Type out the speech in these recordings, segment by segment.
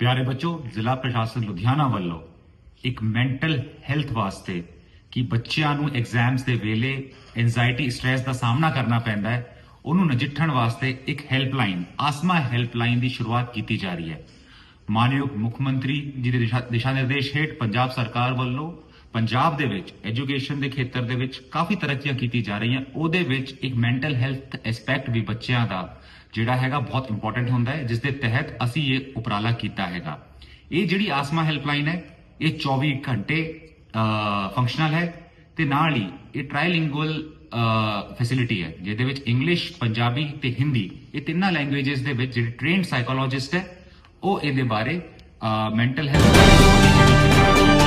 ਪਿਆਰੇ ਬੱਚੋ, ਜ਼ਿਲ੍ਹਾ ਪ੍ਰਸ਼ਾਸਨ ਲੁਧਿਆਣਾ ਵੱਲੋਂ ਇੱਕ ਮੈਂਟਲ ਹੈਲਥ ਵਾਸਤੇ ਕਿ ਬੱਚਿਆਂ ਨੂੰ ਐਗਜ਼ਾਮਸ ਦੇ ਵੇਲੇ ਐਂਜ਼ਾਇਟੀ ਸਟ੍ਰੈਸ ਦਾ ਸਾਹਮਣਾ ਕਰਨਾ ਪੈਂਦਾ ਹੈ, ਉਹਨੂੰ ਨਜਿੱਠਣ ਵਾਸਤੇ ਇੱਕ ਹੈਲਪਲਾਈਨ ਆਸਮਾ ਹੈਲਪਲਾਈਨ ਦੀ ਸ਼ੁਰੂਆਤ ਕੀਤੀ ਜਾ ਰਹੀ ਹੈ। ਮਾਨਯੋਗ ਮੁੱਖ ਮੰਤਰੀ ਜੀ ਦੇ ਦਿਸ਼ਾ ਨਿਰਦੇਸ਼ ਹੇਠ ਪੰਜਾਬ ਸਰਕਾਰ ਵੱਲੋਂ ਪੰਜਾਬ ਦੇ ਵਿੱਚ ਐਜੂਕੇਸ਼ਨ ਦੇ ਖੇਤਰ ਦੇ ਵਿੱਚ ਕਾਫੀ ਤਰੱਕੀਆਂ ਕੀਤੀ ਜਾ ਰਹੀਆਂ। ਉਹਦੇ ਵਿੱਚ ਇੱਕ ਮੈਂਟਲ ਹੈਲਥ ਐਸਪੈਕਟ ਵੀ ਬੱਚਿਆਂ ਦਾ ਜਿਹੜਾ ਹੈਗਾ ਬਹੁਤ ਇੰਪੋਰਟੈਂਟ ਹੁੰਦਾ ਹੈ ਜਿਸ ਦੇ ਤਹਿਤ ਅਸੀਂ ਇਹ ਉਪਰਾਲਾ ਕੀਤਾ ਹੈਗਾ। ਇਹ ਜਿਹੜੀ ਆਸਮਾ ਹੈਲਪਲਾਈਨ ਹੈ, ਇਹ 24 ਘੰਟੇ ਫੰਕਸ਼ਨਲ ਹੈ ਤੇ ਨਾਲ ਹੀ ਇਹ ਟ੍ਰਾਈਲਿੰਗੁਅਲ ਫੈਸਿਲਿਟੀ ਹੈ, ਜਿਹਦੇ ਵਿੱਚ ਇੰਗਲਿਸ਼ ਪੰਜਾਬੀ ਤੇ ਹਿੰਦੀ ਇਹ ਤਿੰਨਾਂ ਲੈਂਗੁਏਜਸ ਦੇ ਵਿੱਚ ਜਿਹੜੇ ਟ੍ਰੇਨਡ ਸਾਈਕੋਲੋਜਿਸਟ ਹੈ, ਉਹ ਇਹਦੇ ਬਾਰੇ ਮੈਂਟਲ ਹੈਲਥ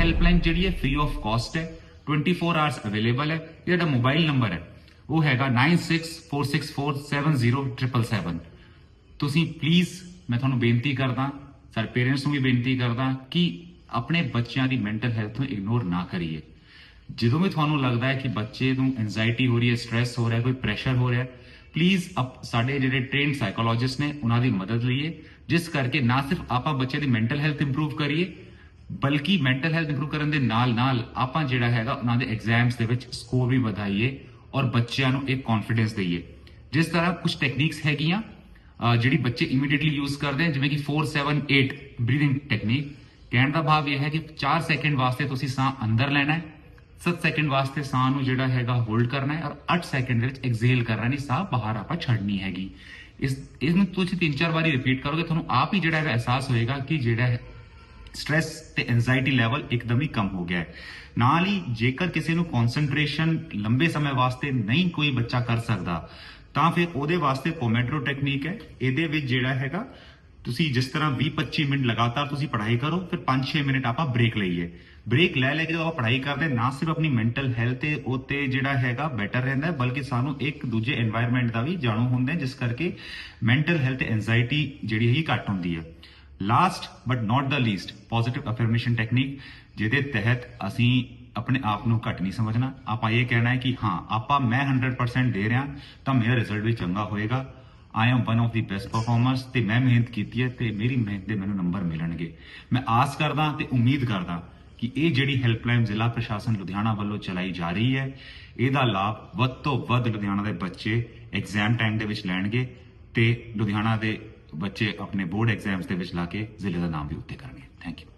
ਹੈਲਪਲਾਈਨ ਜਿਹੜੀ ਹੈ ਫ੍ਰੀ ਆਫ ਕਾਸਟ ਹੈ 24 ਆਵਰਸ ਅਵੇਲੇਬਲ ਹੈ ਇਹ ਜਿਹੜਾ ਮੋਬਾਈਲ ਨੰਬਰ ਹੈ ਉਹ ਹੈਗਾ 9646470777 ਤੁਸੀਂ ਪਲੀਜ਼ ਮੈਂ ਤੁਹਾਨੂੰ ਬੇਨਤੀ ਕਰਦਾ ਸਾਰੇ ਪੇਰੈਂਟਸ ਨੂੰ ਵੀ ਬੇਨਤੀ ਕਰਦਾ ਕਿ ਆਪਣੇ ਬੱਚਿਆਂ ਦੀ ਮੈਂਟਲ ਹੈਲਥ ਨੂੰ ਇਗਨੋਰ ਨਾ ਕਰੀਏ ਜਦੋਂ ਵੀ ਤੁਹਾਨੂੰ ਲੱਗਦਾ ਹੈ ਕਿ ਬੱਚੇ ਨੂੰ ਐਂਜ਼ਾਇਟੀ ਹੋ ਰਹੀ ਹੈ ਸਟ्रेस ਹੋ ਰਿਹਾ ਕੋਈ ਪ੍ਰੈਸ਼ਰ ਹੋ ਰਿਹਾ ਹੈ ਪਲੀਜ਼ ਸਾਡੇ ਜਿਹੜੇ ਟ੍ਰੇਨਡ ਸਾਈਕੋਲੋਜਿਸਟ ਨੇ, ਉਹਨਾਂ ਦੀ ਮਦਦ ਲਈਏ। ਜਿਸ ਕਰਕੇ ਨਾ ਸਿਰਫ ਆਪਾਂ ਬੱਚੇ ਦੀ ਮੈਂਟਲ ਹੈਲਥ ਇੰਪਰੂਵ ਕਰੀਏ, ਬਲਕਿ ਮੈਂਟਲ ਹੈਲਥ ਇੰਪਰੂਵ ਕਰਨ ਦੇ ਨਾਲ ਨਾਲ ਆਪਾਂ ਜਿਹੜਾ ਹੈਗਾ ਉਹਨਾਂ ਦੇ ਐਗਜ਼ਾਮਸ ਦੇ ਵਿੱਚ ਸਕੋਰ ਵੀ ਵਧਾਈਏ ਔਰ ਬੱਚਿਆਂ ਨੂੰ ਇੱਕ ਕੌਨਫੀਡੈਂਸ ਦਈਏ। ਜਿਸ ਤਰ੍ਹਾਂ ਕੁਝ ਟੈਕਨੀਕਸ ਹੈਗੀਆਂ ਜਿਹੜੀ ਬੱਚੇ ਇਮੀਡੀਏਟਲੀ ਯੂਜ਼ ਕਰਦੇ ਹਨ ਜਿਵੇਂ ਕਿ 478 ਬਰੀਥਿੰਗ ਟੈਕਨੀਕ ਕਹਿਣ ਦਾ ਭਾਵ ਇਹ ਹੈ ਕਿ 4 ਸੈਕਿੰਡ ਵਾਸਤੇ ਤੁਸੀਂ ਸਾਹ ਅੰਦਰ ਲੈਣਾ ਹੈ 7 ਸੈਕਿੰਡ ਵਾਸਤੇ ਸਾਹ ਨੂੰ ਜਿਹੜਾ ਹੈਗਾ ਹੋਲਡ ਕਰਨਾ ਹੈ ਔਰ 8 ਸੈਕਿੰਡ ਦੇ ਵਿੱਚ ਐਕਸੇਲ ਕਰਨਾ ਨਹੀਂ ਸਾਹ ਬਾਹਰ ਆਪਾਂ ਛੱਡਣੀ ਹੈਗੀ। ਇਸ ਇਸ ਨੂੰ ਤੁਸੀਂ ਤਿੰਨ ਚਾਰ ਵਾਰੀ ਰਿਪੀਟ ਕਰੋਗੇ, ਤੁਹਾਨੂੰ ਆਪ ਹੀ ਜਿਹੜਾ ਹੈਗਾ ਅਹਿਸਾਸ ਹੋਏਗਾ ਕਿ ਜਿਹੜਾ ਹੈ ਸਟ्रेस ਤੇ ਐਂਜ਼ਾਇਟੀ ਲੈਵਲ ਇੱਕਦਮ ਹੀ ਕਮ ਹੋ ਗਿਆ ਹੈ। ਨਾਲ ਹੀ ਜੇਕਰ ਕਿਸੇ ਨੂੰ ਕਨਸੈਂਟਰੇਸ਼ਨ ਲੰਬੇ ਸਮੇਂ ਵਾਸਤੇ ਨਹੀਂ ਕੋਈ ਬੱਚਾ ਕਰ ਸਕਦਾ, ਤਾਂ ਫਿਰ ਉਹਦੇ ਵਾਸਤੇ ਪੋਮੈਡਰੋ ਟੈਕਨੀਕ ਹੈ। ਇਹਦੇ ਵਿੱਚ ਜਿਹੜਾ ਹੈਗਾ ਤੁਸੀਂ ਜਿਸ ਤਰ੍ਹਾਂ 20-25 ਮਿੰਟ ਲਗਾਤਾਰ ਤੁਸੀਂ ਪੜ੍ਹਾਈ ਕਰੋ, ਫਿਰ 5-6 ਮਿੰਟ ਆਪਾਂ ਬ੍ਰੇਕ ਲਈਏ। ਬ੍ਰੇਕ ਲੈ ਲੈ ਕੇ ਜਦੋਂ ਆਪਾਂ ਪੜ੍ਹਾਈ ਕਰਦੇ, ਨਾ ਸਿਰਫ ਆਪਣੀ ਮੈਂਟਲ ਹੈਲਥ ਤੇ ਉਤੇ ਜਿਹੜਾ ਹੈਗਾ ਬੈਟਰ ਰਹਿੰਦਾ ਬਲਕਿ ਸਾਨੂੰ ਇੱਕ ਦੂਜੇ এনवायरमेंट ਦਾ ਵੀ ਜਾਣੂ ਹੁੰਦਾ ਜਿਸ ਕਰਕੇ ਮੈਂਟਲ ਹੈਲਥ ਐਂਜ਼ਾਇਟੀ ਜਿਹੜੀ ਹੈ ਘਟ ਹੁੰਦੀ ਹੈ। Last but not the least positive affirmation technique ਜਿਹਦੇ ਤਹਿਤ ਅਸੀਂ ਆਪਣੇ ਆਪ ਨੂੰ ਘੱਟ ਨਹੀਂ ਸਮਝਣਾ। ਆਪਾਂ ਇਹ ਕਹਿਣਾ ਹੈ ਕਿ ਹਾਂ, ਆਪਾਂ ਮੈਂ 100% ਦੇ ਰਿਹਾ, ਤਾਂ ਮੇਰਾ ਰਿਜ਼ਲਟ ਵੀ ਚੰਗਾ ਹੋਏਗਾ। I am one of the best performers ਤੇ ਮੈਂ ਮਿਹਨਤ ਕੀਤੀ ਹੈ ਤੇ ਮੇਰੀ ਮਿਹਨਤ ਦੇ ਮੈਨੂੰ ਨੰਬਰ ਮਿਲਣਗੇ। ਮੈਂ ਆਸ ਕਰਦਾ ਤੇ ਉਮੀਦ ਕਰਦਾ ਕਿ ਇਹ ਜਿਹੜੀ ਹੈਲਪਲਾਈਨ ਜ਼ਿਲ੍ਹਾ ਪ੍ਰਸ਼ਾਸਨ ਲੁਧਿਆਣਾ ਵੱਲੋਂ ਚਲਾਈ ਜਾ ਰਹੀ ਹੈ, ਇਹਦਾ ਲਾਭ ਵੱਧ ਤੋਂ ਵੱਧ ਲੁਧਿਆਣਾ ਦੇ ਬੱਚੇ ਐਗਜ਼ਾਮ ਟਾਈਮ ਦੇ ਵਿੱਚ ਲੈਣਗੇ ਤੇ ਲੁਧਿਆਣਾ ਦੇ ਬੱਚੇ ਆਪਣੇ ਬੋਰਡ ਐਗਜ਼ਾਮਸ ਦੇ ਵਿੱਚ ਲਾ ਕੇ ਜ਼ਿਲ੍ਹੇ ਦਾ ਨਾਮ ਵੀ ਉੱਤੇ ਕਰਨਗੇ। Thank you